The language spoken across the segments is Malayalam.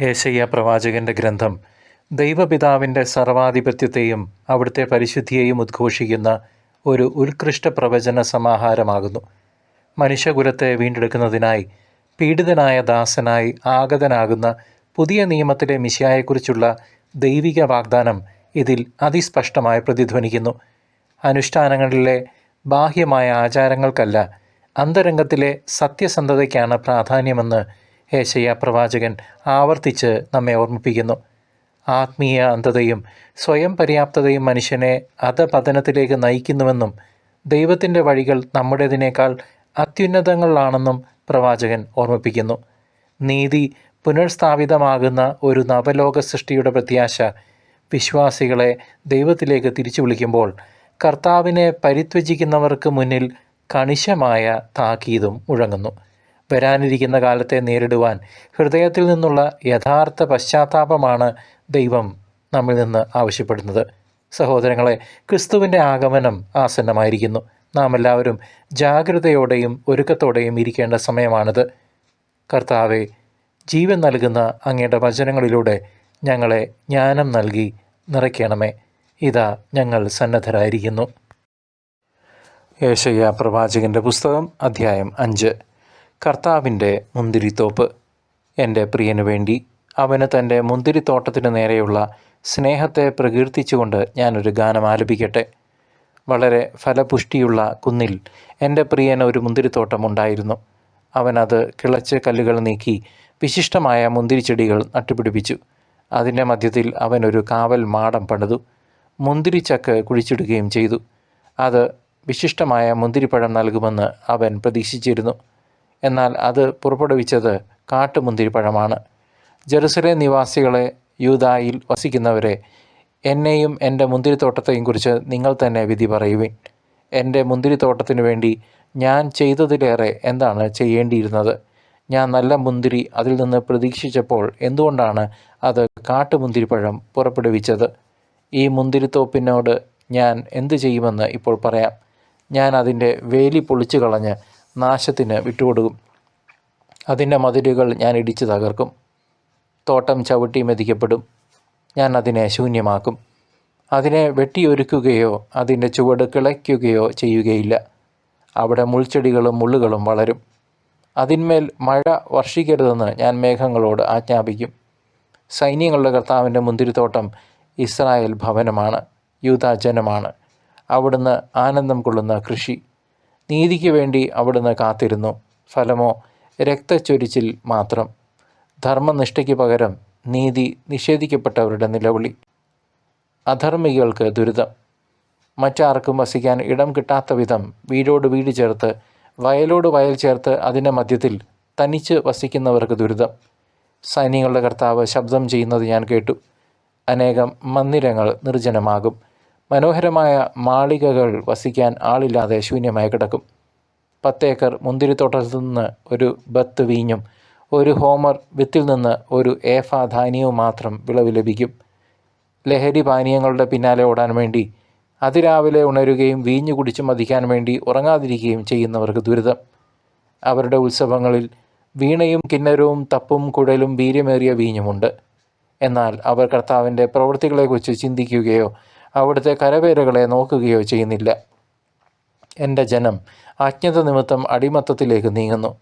ഏശയ്യ പ്രവാചകന്റെ ഗ്രന്ഥം. ദൈവപിതാവിന്റെ സർവാധിപത്യത്തെയും അവിടുത്തെ പരിശുദ്ധിയെയും ഉദ്ഘോഷിക്കുന്ന ഒരു ഉത്കൃഷ്ട പ്രവചന സമാഹാരമാകുന്നു. മനുഷ്യകുലത്തെ വീണ്ടെടുക്കുന്നതിനായി പീഡിതനായ ദാസനായി ആഗതനാകുന്ന പുതിയ നിയമത്തിലെ മിശിയായെക്കുറിച്ചുള്ള ദൈവിക വാഗ്ദാനം ഇതിൽ അതിസ്പഷ്ടമായി പ്രതിധ്വനിക്കുന്നു. അനുഷ്ഠാനങ്ങളിലെ ബാഹ്യമായ ആചാരങ്ങൾക്കല്ല അന്തരംഗത്തിലെ സത്യസന്ധതയ്ക്കാണ് പ്രാധാന്യമെന്ന് ഏശയ്യ പ്രവാചകൻ ആവർത്തിച്ച് നമ്മെ ഓർമ്മിപ്പിക്കുന്നു. ആത്മീയ അന്ധതയും സ്വയം പര്യാപ്തതയും മനുഷ്യനെ അധപതനത്തിലേക്ക് നയിക്കുന്നുവെന്നും ദൈവത്തിന്റെ വഴികൾ നമ്മുടേതിനേക്കാൾ അത്യുന്നതങ്ങളിലാണെന്നും പ്രവാചകൻ ഓർമ്മിപ്പിക്കുന്നു. നീതി പുനഃസ്ഥാപിതമാകുന്ന ഒരു നവലോക സൃഷ്ടിയുടെ പ്രത്യാശ വിശ്വാസികളെ ദൈവത്തിലേക്ക് തിരിച്ചു വിളിക്കുമ്പോൾ കർത്താവിനെ പരിത്വജിക്കുന്നവർക്ക് മുന്നിൽ കണിശമായ താക്കീതും മുഴങ്ങുന്നു. വരാനിരിക്കുന്ന കാലത്തെ നേരിടുവാൻ ഹൃദയത്തിൽ നിന്നുള്ള യഥാർത്ഥ പശ്ചാത്താപമാണ് ദൈവം നമ്മിൽ നിന്ന് ആവശ്യപ്പെടുന്നത്. സഹോദരങ്ങളെ ക്രിസ്തുവിന്റെ ആഗമനം ആസന്നമായിരിക്കുന്നു. നാം എല്ലാവരും ജാഗ്രതയോടെയും ഒരുക്കത്തോടെയും ഇരിക്കേണ്ട സമയമാണിത്. കർത്താവെ ജീവൻ നൽകുന്ന അങ്ങയുടെ വചനങ്ങളിലൂടെ ഞങ്ങളെ ജ്ഞാനം നൽകി നിറയ്ക്കണമേ. ഇതാ ഞങ്ങൾ സന്നദ്ധരായിരിക്കുന്നു. യേശയ്യ പ്രവാചകന്റെ പുസ്തകം അധ്യായം അഞ്ച്. കർത്താവിന്റെ മുന്തിരിത്തോപ്പ്. എന്റെ പ്രിയനു വേണ്ടി അവന് തന്റെ മുന്തിരിത്തോട്ടത്തിന് നേരെയുള്ള സ്നേഹത്തെ പ്രകീർത്തിച്ചുകൊണ്ട് ഞാനൊരു ഗാനം ആലപിക്കട്ടെ. വളരെ ഫലപുഷ്ടിയുള്ള കുന്നിൽ എന്റെ പ്രിയന് ഒരു മുന്തിരിത്തോട്ടം ഉണ്ടായിരുന്നു. അവനത് കിളച്ച് കല്ലുകൾ നീക്കി വിശിഷ്ടമായ മുന്തിരിച്ചെടികൾ നട്ടുപിടിപ്പിച്ചു. അതിന്റെ മധ്യത്തിൽ അവനൊരു കാവൽ മാടം പണിതു. മുന്തിരിച്ചക്ക് കുഴിച്ചിടുകയും ചെയ്തു. അത് വിശിഷ്ടമായ മുന്തിരിപ്പഴം നൽകുമെന്ന് അവൻ പ്രതീക്ഷിച്ചിരുന്നു. എന്നാൽ അത് പുറപ്പെടുവിച്ചത് കാട്ടുമുന്തിരിപ്പഴമാണ് ജെറുസലേം നിവാസികളെ യൂതായിൽ വസിക്കുന്നവരെ എന്നെയും എന്റെ മുന്തിരിത്തോട്ടത്തെയും കുറിച്ച് നിങ്ങൾ തന്നെ വിധി പറയുവിൻ. എന്റെ മുന്തിരിത്തോട്ടത്തിനു വേണ്ടി ഞാൻ ചെയ്തതിലേറെ എന്താണ് ചെയ്യേണ്ടിയിരുന്നത്? ഞാൻ നല്ല മുന്തിരി അതിൽ നിന്ന് പ്രതീക്ഷിച്ചപ്പോൾ എന്തുകൊണ്ടാണ് അത് കാട്ടുമുന്തിരിപ്പഴം പുറപ്പെടുവിച്ചത്? ഈ മുന്തിരിത്തോപ്പിനോട് ഞാൻ എന്തു ചെയ്യുമെന്ന് ഇപ്പോൾ പറയാം. ഞാൻ അതിന്റെ വേലി പൊളിച്ചു കളഞ്ഞ് നാശത്തിന് വിട്ടുകൊടുക്കും. അതിന്റെ മതിലുകൾ ഞാൻ ഇടിച്ചു തകർക്കും. തോട്ടം ചവിട്ടി മെതിക്കപ്പെടും. ഞാൻ അതിനെ ശൂന്യമാക്കും. അതിനെ വെട്ടിയൊരുക്കുകയോ അതിന്റെ ചുവട് കിളയ്ക്കുകയോ ചെയ്യുകയില്ല. അവിടെ മുൾച്ചെടികളും മുള്ളുകളും വളരും. അതിന്മേൽ മഴ വർഷിക്കരുതെന്ന് ഞാൻ മേഘങ്ങളോട് ആജ്ഞാപിക്കും. സൈന്യങ്ങളുടെ കർത്താവിന്റെ മുന്തിരിത്തോട്ടം ഇസ്രായേൽ ഭവനമാണ് യൂതാജനമാണ് അവിടുന്ന് ആനന്ദം കൊള്ളുന്ന കൃഷി. നീതിക്ക് വേണ്ടി അവിടുന്ന് കാത്തിരുന്നു. ഫലമോ രക്തച്ചൊരിച്ചിൽ മാത്രം. ധർമ്മനിഷ്ഠയ്ക്ക് പകരം നീതി നിഷേധിക്കപ്പെട്ടവരുടെ നിലവിളി. അധർമ്മികൾക്ക് ദുരിതം. മറ്റാർക്കും വസിക്കാൻ ഇടം കിട്ടാത്ത വിധം വീടോട് വീട് ചേർത്ത് വയലോട് വയൽ ചേർത്ത് അതിന്റെ മധ്യത്തിൽ തനിച്ച് വസിക്കുന്നവർക്ക് ദുരിതം. സൈനികളുടെ കർത്താവ് ശബ്ദം ചെയ്യുന്നത് ഞാൻ കേട്ടു. അനേകം മന്ദിരങ്ങൾ നിർജനമാകും. മനോഹരമായ മാളികകൾ വസിക്കാൻ ആളില്ലാതെ ശൂന്യമായി കിടക്കും. പത്തേക്കർ മുന്തിരിത്തോട്ടത്തിൽ നിന്ന് ഒരു ബത്ത് വീഞ്ഞും ഒരു ഹോമർ വിത്തിൽ നിന്ന് ഒരു ഏഫ ധാന്യവും മാത്രം വിളവ് ലഭിക്കും. ലഹരി പാനീയങ്ങളുടെ പിന്നാലെ ഓടാൻ വേണ്ടി അതിരാവിലെ ഉണരുകയും വീഞ്ഞു കുടിച്ചു മതിക്കാൻ വേണ്ടി ഉറങ്ങാതിരിക്കുകയും ചെയ്യുന്നവർക്ക് ദുരിതം. അവരുടെ ഉത്സവങ്ങളിൽ വീണയും കിന്നരവും തപ്പും കുഴലും വീര്യമേറിയ വീഞ്ഞുമുണ്ട്. എന്നാൽ അവർ കർത്താവിന്റെ പ്രവൃത്തികളെക്കുറിച്ച് ചിന്തിക്കുകയോ അവിടുത്തെ കരവേലകളെ നോക്കുകയോ ചെയ്യുന്നില്ല. എന്റെ ജനം അജ്ഞത നിമിത്തം അടിമത്തത്തിലേക്ക് നീങ്ങുന്നു.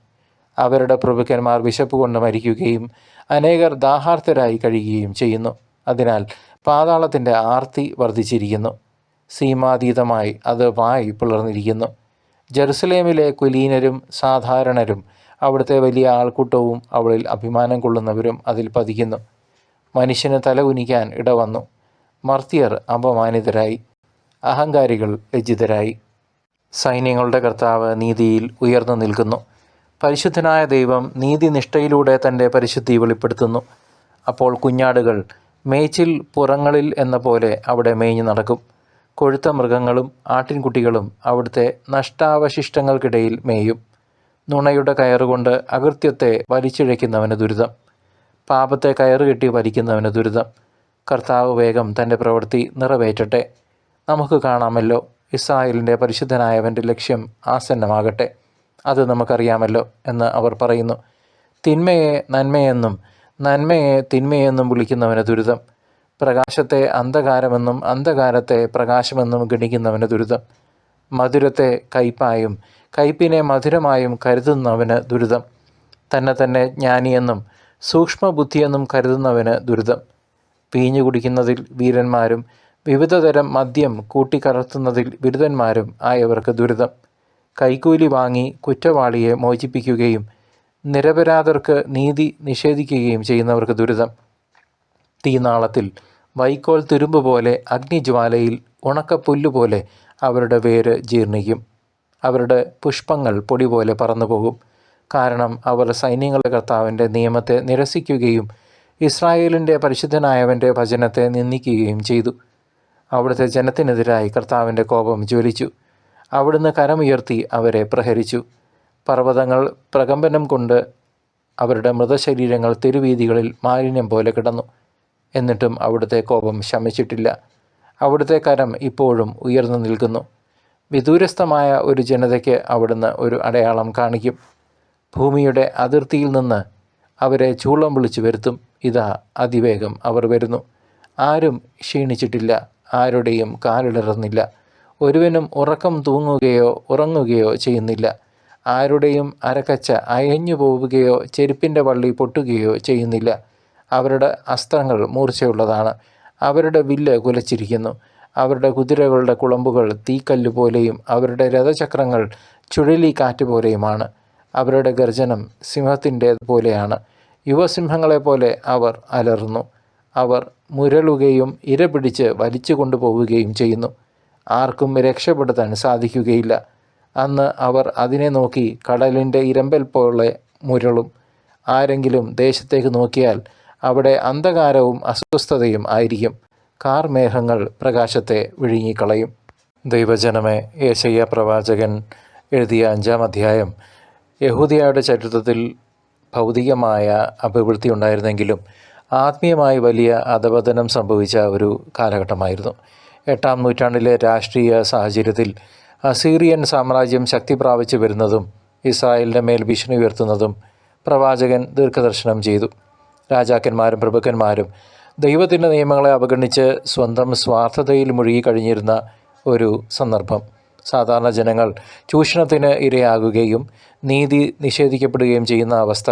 അവരുടെ പ്രഭുക്കന്മാർ വിശപ്പ് കൊണ്ട് മരിക്കുകയും അനേകർ ദാഹാർത്ഥരായി കഴിയുകയും ചെയ്യുന്നു. അതിനാൽ പാതാളത്തിന്റെ ആർത്തി വർദ്ധിച്ചിരിക്കുന്നു. സീമാതീതമായി അത് വായി പിളർന്നിരിക്കുന്നു. ജെറുസലേമിലെ കുലീനരും സാധാരണരും അവിടുത്തെ വലിയ ആൾക്കൂട്ടവും അവളിൽ അഭിമാനം കൊള്ളുന്നവരും അതിൽ പതിക്കുന്നു. മനുഷ്യന് തല കുനിക്കാൻ ഇടവന്നു. മർത്യർ അപമാനിതരായി. അഹങ്കാരികൾ ലജ്ജിതരായി. സൈന്യങ്ങളുടെ കർത്താവ് നീതിയിൽ ഉയർന്നു നിൽക്കുന്നു. പരിശുദ്ധനായ ദൈവം നീതിനിഷ്ഠയിലൂടെ തന്റെ പരിശുദ്ധി വെളിപ്പെടുത്തുന്നു. അപ്പോൾ കുഞ്ഞാടുകൾ മേച്ചിൽ പുറങ്ങളിൽ എന്ന പോലെ അവിടെ മേഞ്ഞു നടക്കും. കൊഴുത്ത മൃഗങ്ങളും ആട്ടിൻകുട്ടികളും അവിടുത്തെ നഷ്ടാവശിഷ്ടങ്ങൾക്കിടയിൽ മേയും. നുണയുടെ കയറുകൊണ്ട് അകൃത്യത്തെ വലിച്ചിഴയ്ക്കുന്നവന് ദുരിതം. പാപത്തെ കയറുകെട്ടി വലിക്കുന്നവന് ദുരിതം. കർത്താവ് വേഗം തന്റെ പ്രവൃത്തി നിറവേറ്റട്ടെ. നമുക്ക് കാണാമല്ലോ ഇസ്രായേലിന്റെ പരിശുദ്ധനായവന്റെ ലക്ഷ്യം ആസന്നമാകട്ടെ. അത് നമുക്കറിയാമല്ലോ എന്ന് അവർ പറയുന്നു. തിന്മയെ നന്മയെന്നും നന്മയെ തിന്മയെന്നും വിളിക്കുന്നവന് ദുരിതം. പ്രകാശത്തെ അന്ധകാരമെന്നും അന്ധകാരത്തെ പ്രകാശമെന്നും ഗണിക്കുന്നവന് ദുരിതം. മധുരത്തെ കയ്പായും കയ്പിനെ മധുരമായും കരുതുന്നവന് ദുരിതം. തന്നെ തന്നെ ജ്ഞാനിയെന്നും സൂക്ഷ്മബുദ്ധിയെന്നും കരുതുന്നവന് ദുരിതം. വീഞ്ഞു കുടിക്കുന്നതിൽ വീരന്മാരും വിവിധതരം മദ്യം കൂട്ടിക്കലർത്തുന്നതിൽ ബിരുദന്മാരും ആയവർക്ക് ദുരിതം. കൈക്കൂലി വാങ്ങി കുറ്റവാളിയെ മോചിപ്പിക്കുകയും നിരപരാധർക്ക് നീതി നിഷേധിക്കുകയും ചെയ്യുന്നവർക്ക് ദുരിതം. തീനാളത്തിൽ വൈക്കോൽ തുരുമ്പ് പോലെ അഗ്നിജ്വാലയിൽ ഉണക്കപ്പുല്ലുപോലെ അവരുടെ വേര് ജീർണിക്കും. അവരുടെ പുഷ്പങ്ങൾ പൊടി പോലെ പറന്നുപോകും. കാരണം അവർ സൈന്യങ്ങളുടെ കർത്താവിന്റെ നിയമത്തെ നിരസിക്കുകയും ഇസ്രായേലിന്റെ പരിശുദ്ധനായവന്റെ ഭജനത്തെ നിന്ദിക്കുകയും ചെയ്തു. അവിടുത്തെ ജനത്തിനെതിരായി കർത്താവിന്റെ കോപം ജ്വലിച്ചു. അവിടുന്ന് കരമുയർത്തി അവരെ പ്രഹരിച്ചു. പർവതങ്ങൾ പ്രകമ്പനം കൊണ്ട് അവരുടെ മൃതശരീരങ്ങൾ തെരുവീതികളിൽ മാലിന്യം പോലെ കിടന്നു. എന്നിട്ടും അവിടുത്തെ കോപം ശമിച്ചിട്ടില്ല. അവിടുത്തെ കരം ഇപ്പോഴും ഉയർന്നു നിൽക്കുന്നു. വിദൂരസ്ഥമായ ഒരു ജനതയ്ക്ക് അവിടുന്ന് ഒരു അടയാളം കാണിക്കും. ഭൂമിയുടെ അതിർത്തിയിൽ നിന്ന് അവരെ ചൂളം വിളിച്ചു വരുത്തും. ഇതാ അതിവേഗം അവർ വരുന്നു. ആരും ക്ഷീണിച്ചിട്ടില്ല ആരുടെയും കാലിടറുന്നില്ല ഒരുവനും ഉറക്കം തൂങ്ങുകയോ ഉറങ്ങുകയോ ചെയ്യുന്നില്ല. ആരുടെയും അരക്കച്ച അയഞ്ഞു പോവുകയോ ചെരുപ്പിന്റെ വള്ളി പൊട്ടുകയോ ചെയ്യുന്നില്ല. അവരുടെ അസ്ത്രങ്ങൾ മൂർച്ചയുള്ളതാണ്. അവരുടെ വില്ല് കുലച്ചിരിക്കുന്നു. അവരുടെ കുതിരകളുടെ കുളമ്പുകൾ തീക്കല്ല് പോലെയും അവരുടെ രഥചക്രങ്ങൾ ചുഴലിക്കാറ്റ് പോലെയുമാണ്. അവരുടെ ഗർജനം സിംഹത്തിന്റെ പോലെയാണ്. യുവസിംഹങ്ങളെപ്പോലെ അവർ അലറുന്നു. അവർ മുരളുകയും ഇര പിടിച്ച് വലിച്ചു കൊണ്ടുപോവുകയും ചെയ്യുന്നു. ആർക്കും രക്ഷപ്പെടുത്താൻ സാധിക്കുകയില്ല. അന്ന് അവർ അതിനെ നോക്കി കടലിന്റെ ഇരമ്പൽ പോലെ മുരളും. ആരെങ്കിലും ദേശത്തേക്ക് നോക്കിയാൽ അവിടെ അന്ധകാരവും അസ്വസ്ഥതയും ആയിരിക്കും. കാർമേഘങ്ങൾ പ്രകാശത്തെ വിഴുങ്ങിക്കളയും. ദൈവജനമേ യേശയ്യ പ്രവാചകൻ എഴുതിയ അഞ്ചാം അധ്യായം. യഹൂദിയായുടെ ചരിത്രത്തിൽ ഭൗതികമായ അഭിവൃദ്ധി ഉണ്ടായിരുന്നെങ്കിലും ആത്മീയമായി വലിയ അധപതനം സംഭവിച്ച ഒരു കാലഘട്ടമായിരുന്നു. എട്ടാം നൂറ്റാണ്ടിലെ രാഷ്ട്രീയ സാഹചര്യത്തിൽ അസീറിയൻ സാമ്രാജ്യം ശക്തി പ്രാപിച്ചു വരുന്നതും ഇസ്രായേലിന്റെ മേൽ ഭീഷണി ഉയർത്തുന്നതും പ്രവാചകൻ ദീർഘദർശനം ചെയ്തു. രാജാക്കന്മാരും പ്രഭുക്കന്മാരും ദൈവത്തിന്റെ നിയമങ്ങളെ അവഗണിച്ച് സ്വന്തം സ്വാർത്ഥതയിൽ മുഴുകി കഴിഞ്ഞിരുന്ന ഒരു സന്ദർഭം. സാധാരണ ജനങ്ങൾ ചൂഷണത്തിന് ഇരയാകുകയും നീതി നിഷേധിക്കപ്പെടുകയും ചെയ്യുന്ന അവസ്ഥ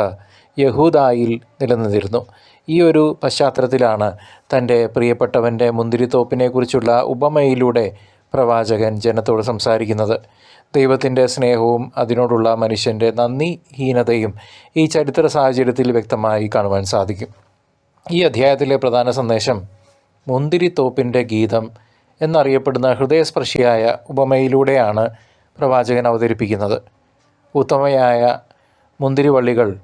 യഹൂദായിൽ നിലനിന്നിരുന്നു. ഈ ഒരു പശ്ചാത്തലത്തിലാണ് തന്റെ പ്രിയപ്പെട്ടവന്റെ മുന്തിരിത്തോപ്പിനെക്കുറിച്ചുള്ള ഉപമയിലൂടെ പ്രവാചകൻ ജനത്തോട് സംസാരിക്കുന്നത്. ദൈവത്തിന്റെ സ്നേഹവും അതിനോടുള്ള മനുഷ്യന്റെ നന്ദിഹീനതയും ഈ ചരിത്ര സാഹചര്യത്തിൽ വ്യക്തമായി കാണുവാൻ സാധിക്കും. ഈ അധ്യായത്തിലെ പ്രധാന സന്ദേശം മുന്തിരിത്തോപ്പിന്റെ ഗീതം എന്നറിയപ്പെടുന്ന ഹൃദയസ്പർശിയായ ഉപമയിലൂടെയാണ് പ്രവാചകൻ അവതരിപ്പിക്കുന്നത്. ഉത്തമയായ മുന്തിരിവള്ളികൾ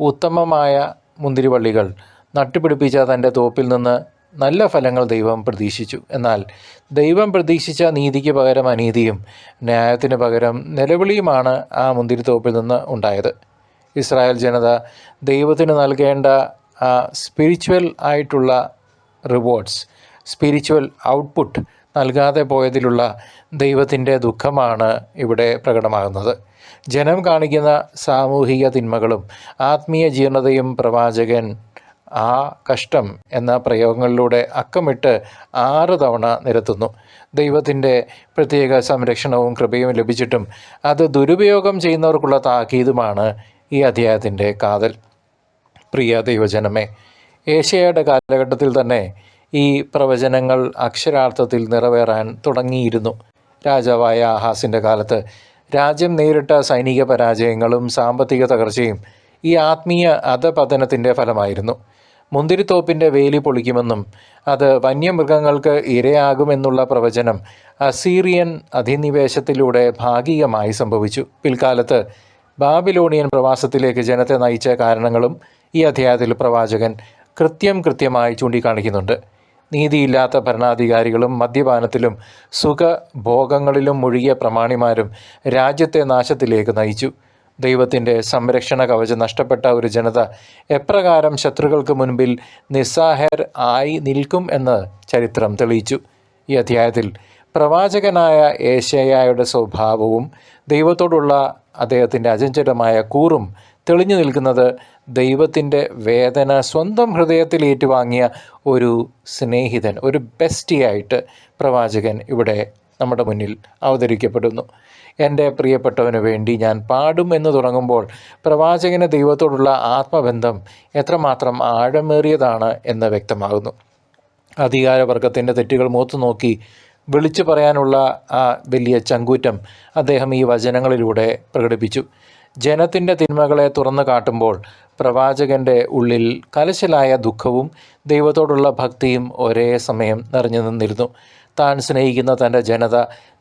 ഉത്തമമായ മുന്തിരിവള്ളികൾ നട്ടുപിടിപ്പിച്ച തന്റെ തോപ്പിൽ നിന്ന് നല്ല ഫലങ്ങൾ ദൈവം പ്രതീക്ഷിച്ചു. എന്നാൽ ദൈവം പ്രതീക്ഷിച്ച നീതിക്ക് പകരം അനീതിയും ന്യായത്തിന് പകരം നിലവിളിയുമാണ് ആ മുന്തിരിത്തോപ്പിൽ നിന്ന് ഉണ്ടായത്. ഇസ്രായേൽ ജനത ദൈവത്തിന് നൽകേണ്ട സ്പിരിച്വൽ ആയിട്ടുള്ള റിവാർഡ്സ് സ്പിരിച്വൽ ഔട്ട്പുട്ട് നൽകാതെ പോയതിലുള്ള ദൈവത്തിന്റെ ദുഃഖമാണ് ഇവിടെ പ്രകടമാകുന്നത്. ജനം കാണിക്കുന്ന സാമൂഹിക തിന്മകളും ആത്മീയ ജീർണതയും പ്രവാചകൻ ആ കഷ്ടം എന്ന പ്രയോഗങ്ങളിലൂടെ അക്കമിട്ട് ആറ് തവണ നിരത്തുന്നു. ദൈവത്തിന്റെ പ്രത്യേക സംരക്ഷണവും കൃപയും ലഭിച്ചിട്ടും അത് ദുരുപയോഗം ചെയ്യുന്നവർക്കുള്ള താക്കീതുമാണ് ഈ അധ്യായത്തിന്റെ കാതൽ. പ്രിയ ദൈവജനമേ ഏഷ്യയുടെ കാലഘട്ടത്തിൽ തന്നെ ഈ പ്രവചനങ്ങൾ അക്ഷരാർത്ഥത്തിൽ നിറവേറാൻ തുടങ്ങിയിരുന്നു. രാജാവായ ആഹാസിന്റെ കാലത്ത് രാജ്യം നേരിട്ട സൈനിക പരാജയങ്ങളും സാമ്പത്തിക തകർച്ചയും ഈ ആത്മീയ അധപതനത്തിന്റെ ഫലമായിരുന്നു. മുന്തിരിത്തോപ്പിന്റെ വേലി പൊളിക്കുമെന്നും അത് വന്യമൃഗങ്ങൾക്ക് ഇരയാകുമെന്നുള്ള പ്രവചനം അസീറിയൻ അധിനിവേശത്തിലൂടെ ഭാഗികമായി സംഭവിച്ചു. പിൽക്കാലത്ത് ബാബിലോണിയൻ പ്രവാസത്തിലേക്ക് ജനത്തെ നയിച്ച കാരണങ്ങളും ഈ അധ്യായത്തിൽ പ്രവാചകൻ കൃത്യം കൃത്യമായി ചൂണ്ടിക്കാണിക്കുന്നുണ്ട്. നീതിയില്ലാത്ത ഭരണാധികാരികളും മദ്യപാനത്തിലും സുഖഭോഗങ്ങളിലും മുഴുകിയ പ്രമാണിമാരും രാജ്യത്തെ നാശത്തിലേക്ക് നയിച്ചു. ദൈവത്തിന്റെ സംരക്ഷണ കവചം നഷ്ടപ്പെട്ട ഒരു ജനത എപ്രകാരം ശത്രുക്കൾക്ക് മുൻപിൽ നിസ്സാഹർ ആയി നിൽക്കും എന്ന് ചരിത്രം തെളിയിച്ചു. ഈ അധ്യായത്തിൽ പ്രവാചകനായ ഏശയായുടെ സ്വഭാവവും ദൈവത്തോടുള്ള അദ്ദേഹത്തിന്റെ അചഞ്ചലമായ കൂറും തെളിഞ്ഞു നിൽക്കുന്നത് ദൈവത്തിന്റെ വേദന സ്വന്തം ഹൃദയത്തിൽ ഏറ്റുവാങ്ങിയ ഒരു സ്നേഹിതൻ ഒരു ബെസ്റ്റിയായിട്ട് പ്രവാചകൻ ഇവിടെ നമ്മുടെ മുന്നിൽ അവതരിക്കപ്പെടുന്നു. എന്റെ പ്രിയപ്പെട്ടവന് വേണ്ടി ഞാൻ പാടും എന്ന് തുടങ്ങുമ്പോൾ പ്രവാചകന് ദൈവത്തോടുള്ള ആത്മബന്ധം എത്രമാത്രം ആഴമേറിയതാണ് എന്ന് വ്യക്തമാകുന്നു. അധികാരവർഗത്തിന്റെ തെറ്റുകൾ മൂത്തു നോക്കി വിളിച്ചു പറയാനുള്ള ആ വലിയ ചങ്കൂറ്റം അദ്ദേഹം ഈ വചനങ്ങളിലൂടെ പ്രകടിപ്പിച്ചു. ജനത്തിന്റെ തിന്മകളെ തുറന്നു കാട്ടുമ്പോൾ പ്രവാചകന്റെ ഉള്ളിൽ കലശലായ ദുഃഖവും ദൈവത്തോടുള്ള ഭക്തിയും ഒരേ സമയം നിറഞ്ഞു നിന്നിരുന്നു. താൻ സ്നേഹിക്കുന്ന തന്റെ ജനത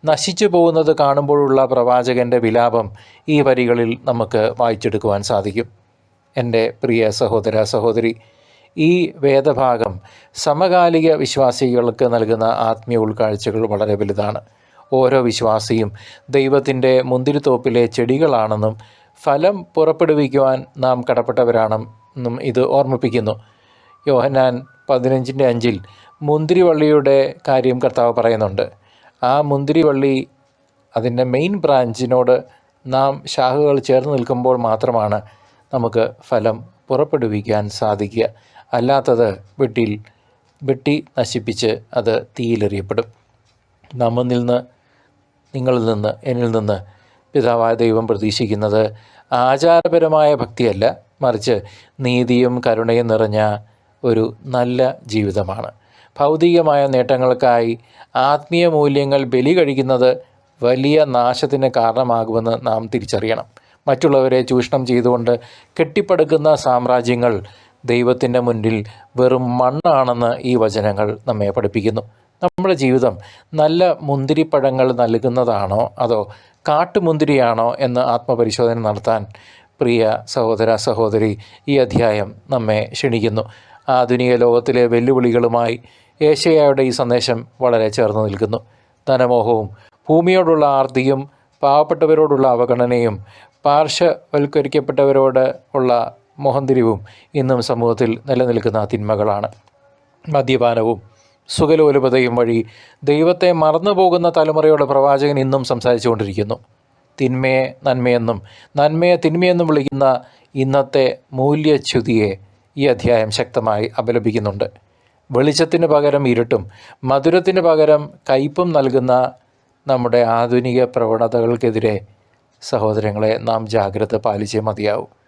നശിച്ചു പോകുന്നത് കാണുമ്പോഴുള്ള പ്രവാചകന്റെ വിലാപം ഈ വരികളിൽ നമുക്ക് വായിച്ചെടുക്കുവാൻ സാധിക്കും. എന്റെ പ്രിയ സഹോദര സഹോദരി ഈ വേദഭാഗം സമകാലിക വിശ്വാസികൾക്ക് നൽകുന്ന ആത്മീയ ഉൾക്കാഴ്ചകൾ വളരെ വലുതാണ്. ഓരോ വിശ്വാസിയും ദൈവത്തിന്റെ മുന്തിരിത്തോപ്പിലെ ചെടികളാണെന്നും ഫലം പുറപ്പെടുവിക്കുവാൻ നാം കടപ്പെട്ടവരാണെന്നും ഇത് ഓർമ്മിപ്പിക്കുന്നു. യോഹന്നാൻ പതിനഞ്ചിന്റെ അഞ്ചിൽ മുന്തിരിവള്ളിയുടെ കാര്യം കർത്താവ് പറയുന്നുണ്ട്. ആ മുന്തിരിവള്ളി അതിന്റെ മെയിൻ ബ്രാഞ്ചിനോട് നാം ശാഖകൾ ചേർന്ന് നിൽക്കുമ്പോൾ മാത്രമാണ് നമുക്ക് ഫലം പുറപ്പെടുവിക്കാൻ സാധിക്കുക. അല്ലാത്തത് വെട്ടിൽ വെട്ടി നശിപ്പിച്ച് അത് തീയിലെറിയപ്പെടും നമ്മിൽ നിന്ന് നിങ്ങളിൽ നിന്ന് എന്നിൽ നിന്ന് പിതാവായ ദൈവം പ്രതീക്ഷിക്കുന്നത് ആചാരപരമായ ഭക്തിയല്ല മറിച്ച് നീതിയും കരുണയും നിറഞ്ഞ ഒരു നല്ല ജീവിതമാണ്. ഭൗതികമായ നേട്ടങ്ങൾക്കായി ആത്മീയ മൂല്യങ്ങൾ ബലി കഴിക്കുന്നത് വലിയ നാശത്തിന് കാരണമാകുമെന്ന് നാം തിരിച്ചറിയണം. മറ്റുള്ളവരെ ചൂഷണം ചെയ്തുകൊണ്ട് കെട്ടിപ്പടുക്കുന്ന സാമ്രാജ്യങ്ങൾ ദൈവത്തിന്റെ മുന്നിൽ വെറും മണ്ണാണെന്ന് ഈ വചനങ്ങൾ നമ്മെ പഠിപ്പിക്കുന്നു. നമ്മുടെ ജീവിതം നല്ല മുന്തിരിപ്പഴങ്ങൾ നൽകുന്നതാണോ? അതോ കാട്ടുമുന്തിരിയാണോ എന്ന് ആത്മപരിശോധന നടത്താൻ പ്രിയ സഹോദര സഹോദരി ഈ അധ്യായം നമ്മെ ക്ഷണിക്കുന്നു. ആധുനിക ലോകത്തിലെ വെല്ലുവിളികളുമായി ഏഷ്യയുടെ ഈ സന്ദേശം വളരെ ചേർന്ന് നിൽക്കുന്നു. ധനമോഹവും ഭൂമിയോടുള്ള ആർത്തിയും പാവപ്പെട്ടവരോടുള്ള അവഗണനയും പാർശ്വവൽക്കരിക്കപ്പെട്ടവരോട് ഉള്ള മോഹന്തിരിവും ഇന്നും സമൂഹത്തിൽ നിലനിൽക്കുന്ന തിന്മകളാണ്. മദ്യപാനവും സുഖലോലുപതയും വഴി ദൈവത്തെ മറന്നു പോകുന്ന തലമുറയോട് പ്രവാചകൻ ഇന്നും സംസാരിച്ചുകൊണ്ടിരിക്കുന്നു. തിന്മയെ നന്മയെന്നും നന്മയെ തിന്മയെന്നും വിളിക്കുന്ന ഇന്നത്തെ മൂല്യച്യുതിയെ ഈ അധ്യായം ശക്തമായി അപലപിക്കുന്നുണ്ട്. വെളിച്ചത്തിന് പകരം ഇരുട്ടും മധുരത്തിന് പകരം കയ്പും നൽകുന്ന നമ്മുടെ ആധുനിക പ്രവണതകൾക്കെതിരെ സഹോദരങ്ങളെ നാം ജാഗ്രത പാലിച്ചേ മതിയാവും.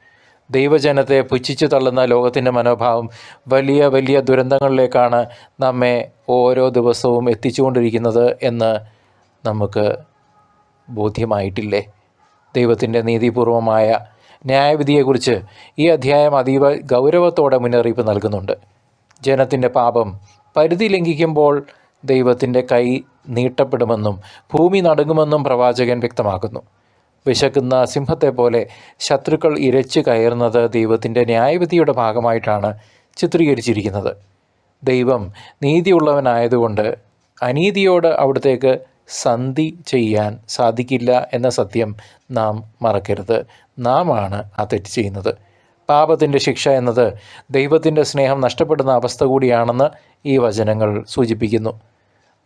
ദൈവജനത്തെ പുച്ഛിച്ചു തള്ളുന്ന ലോകത്തിന്റെ മനോഭാവം വലിയ വലിയ ദുരന്തങ്ങളിലേക്കാണ് നമ്മെ ഓരോ ദിവസവും എത്തിച്ചുകൊണ്ടിരിക്കുന്നത് എന്ന് നമുക്ക് ബോധ്യമായിട്ടില്ലേ? ദൈവത്തിന്റെ നീതിപൂർവമായ ന്യായവിധിയെക്കുറിച്ച് ഈ അധ്യായം അതീവ ഗൗരവത്തോടെ മുന്നറിയിപ്പ് നൽകുന്നുണ്ട്. ജനത്തിന്റെ പാപം പരിധി ലംഘിക്കുമ്പോൾ ദൈവത്തിന്റെ കൈ നീട്ടപ്പെടുമെന്നും ഭൂമി നടുങ്ങുമെന്നും പ്രവാചകൻ വ്യക്തമാക്കുന്നു. വിശക്കുന്ന സിംഹത്തെ പോലെ ശത്രുക്കൾ ഇരച്ചു കയറുന്നത് ദൈവത്തിന്റെ ന്യായവിധിയുടെ ഭാഗമായിട്ടാണ് ചിത്രീകരിച്ചിരിക്കുന്നത്. ദൈവം നീതിയുള്ളവനായതുകൊണ്ട് അനീതിയോട് അവിടത്തേക്ക് സന്ധി ചെയ്യാൻ സാധിക്കില്ല എന്ന സത്യം നാം മറക്കരുത്. നാം ആണ് ആ തെറ്റ് ചെയ്യുന്നത്. പാപത്തിന്റെ ശിക്ഷ എന്നത് ദൈവത്തിന്റെ സ്നേഹം നഷ്ടപ്പെടുന്ന അവസ്ഥ കൂടിയാണെന്ന് ഈ വചനങ്ങൾ സൂചിപ്പിക്കുന്നു.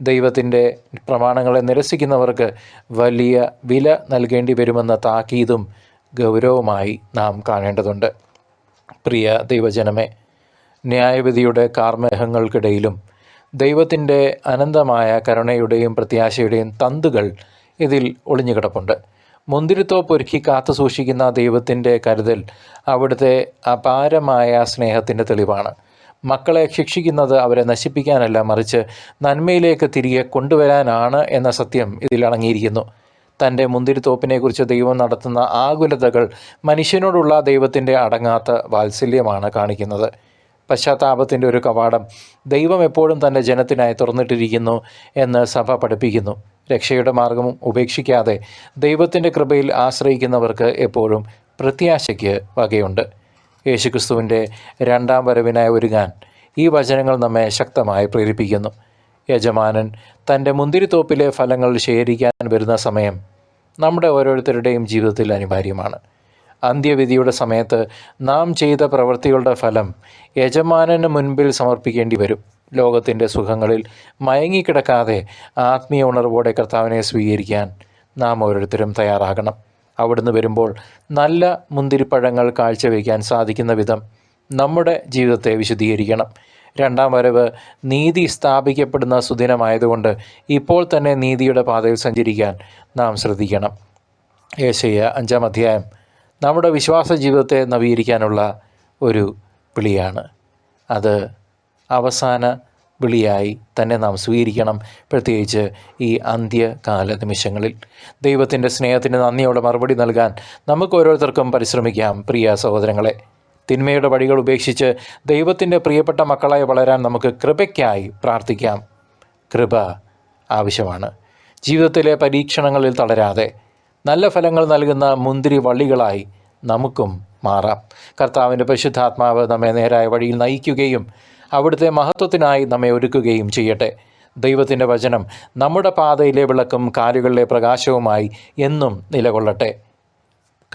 ദൈവത്തിന്റെ പ്രമാണങ്ങളെ നിരസിക്കുന്നവർക്ക് വലിയ വില നൽകേണ്ടി വരുമെന്ന താക്കീതും ഗൗരവമായി നാം കാണേണ്ടതുണ്ട്. പ്രിയ ദൈവജനമേ ന്യായവിധിയുടെ കാർമേഹങ്ങൾക്കിടയിലും ദൈവത്തിന്റെ അനന്തമായ കരുണയുടെയും പ്രത്യാശയുടെയും തന്തുകൾ ഇതിൽ ഒളിഞ്ഞുകിടപ്പുണ്ട്. മുന്തിരിത്തോപ്പ് ഒരുക്കി കാത്തു സൂക്ഷിക്കുന്ന ദൈവത്തിന്റെ കരുതൽ അവിടുത്തെ അപാരമായ സ്നേഹത്തിന്റെ തെളിവാണ്. മക്കളെ ശിക്ഷിക്കുന്നത് അവരെ നശിപ്പിക്കാനല്ല മറിച്ച് നന്മയിലേക്ക് തിരികെ കൊണ്ടുവരാനാണ് എന്ന സത്യം ഇതിലടങ്ങിയിരിക്കുന്നു തന്റെ മുന്തിരിത്തോപ്പിനെക്കുറിച്ച് ദൈവം നടത്തുന്ന ആകുലതകൾ മനുഷ്യനോടുള്ള ദൈവത്തിന്റെ അടങ്ങാത്ത വാത്സല്യമാണ് കാണിക്കുന്നത്. പശ്ചാത്താപത്തിന്റെ ഒരു കവാടം ദൈവം എപ്പോഴും തന്റെ ജനത്തിനായി തുറന്നിട്ടിരിക്കുന്നു എന്ന് സഭ പഠിപ്പിക്കുന്നു. രക്ഷയുടെ മാർഗം ഉപേക്ഷിക്കാതെ ദൈവത്തിന്റെ കൃപയിൽ ആശ്രയിക്കുന്നവർക്ക് എപ്പോഴും പ്രത്യാശയ്ക്ക് വകയുണ്ട്. യേശുക്രിസ്തുവിന്റെ രണ്ടാം വരവിനായി ഒരുങ്ങാൻ ഈ വചനങ്ങൾ നമ്മെ ശക്തമായി പ്രേരിപ്പിക്കുന്നു. യജമാനൻ തന്റെ മുന്തിരിത്തോപ്പിലെ ഫലങ്ങൾ ശേഖരിക്കാൻ വരുന്ന സമയം നമ്മുടെ ഓരോരുത്തരുടെയും ജീവിതത്തിൽ അനിവാര്യമാണ്. അന്ത്യവിധിയുടെ സമയത്ത് നാം ചെയ്ത പ്രവൃത്തികളുടെ ഫലം യജമാനന് മുൻപിൽ സമർപ്പിക്കേണ്ടി വരും. ലോകത്തിന്റെ സുഖങ്ങളിൽ മയങ്ങിക്കിടക്കാതെ ആത്മീയ ഉണർവോടെ കർത്താവിനെ സ്വീകരിക്കാൻ നാം ഓരോരുത്തരും തയ്യാറാകണം. അവിടുന്ന് വരുമ്പോൾ നല്ല മുന്തിരിപ്പഴങ്ങൾ കാഴ്ചവെക്കാൻ സാധിക്കുന്ന വിധം നമ്മുടെ ജീവിതത്തെ വിശദീകരിക്കണം. രണ്ടാം വരവ് നീതി സ്ഥാപിക്കപ്പെടുന്ന സുദിനമായതുകൊണ്ട് ഇപ്പോൾ തന്നെ നീതിയുടെ പാതയിൽ സഞ്ചരിക്കാൻ നാം ശ്രദ്ധിക്കണം. ഏശയ്യ അഞ്ചാം അധ്യായം നമ്മുടെ വിശ്വാസ ജീവിതത്തെ നവീകരിക്കാനുള്ള ഒരു വിളിയാണ്. അത് അവസാന വിളിയായി തന്നെ നാം സ്വീകരിക്കണം. പ്രത്യേകിച്ച് ഈ അന്ത്യകാല നിമിഷങ്ങളിൽ. ദൈവത്തിന്റെ സ്നേഹത്തിന് നന്ദിയോടെ മറുപടി നൽകാൻ നമുക്ക് ഓരോരുത്തർക്കും പരിശ്രമിക്കാം. പ്രിയ സഹോദരങ്ങളെ തിന്മയുടെ വഴികൾ ഉപേക്ഷിച്ച് ദൈവത്തിന്റെ പ്രിയപ്പെട്ട മക്കളായി വളരാൻ നമുക്ക് കൃപയ്ക്കായി പ്രാർത്ഥിക്കാം. കൃപ ആവശ്യമാണ്. ജീവിതത്തിലെ പരീക്ഷണങ്ങളിൽ തളരാതെ നല്ല ഫലങ്ങൾ നൽകുന്ന മുന്തിരി വള്ളികളായി നമുക്കും മാറാം. കർത്താവിന്റെ പരിശുദ്ധാത്മാവ് നമ്മെ നേരായ വഴിയിൽ നയിക്കുകയും അവിടുത്തെ മഹത്വത്തിനായി നമ്മെ ഒരുക്കുകയും ചെയ്യട്ടെ. ദൈവത്തിന്റെ വചനം നമ്മുടെ പാതയിലെ വിളക്കും കാലുകളിലെ പ്രകാശവുമായി എന്നും നിലകൊള്ളട്ടെ.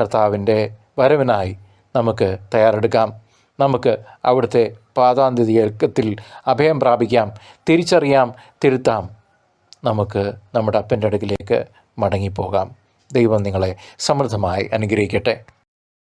കർത്താവിന്റെ വരവിനായി നമുക്ക് തയ്യാറെടുക്കാം. നമുക്ക് അവിടുത്തെ പാതാന്തിയത്തിൽ അഭയം പ്രാപിക്കാം തിരിച്ചറിയാം തിരുത്താം. നമുക്ക് നമ്മുടെ അപ്പന്റെ അടുക്കിലേക്ക് മടങ്ങിപ്പോകാം. ദൈവം നിങ്ങളെ സമൃദ്ധമായി അനുഗ്രഹിക്കട്ടെ.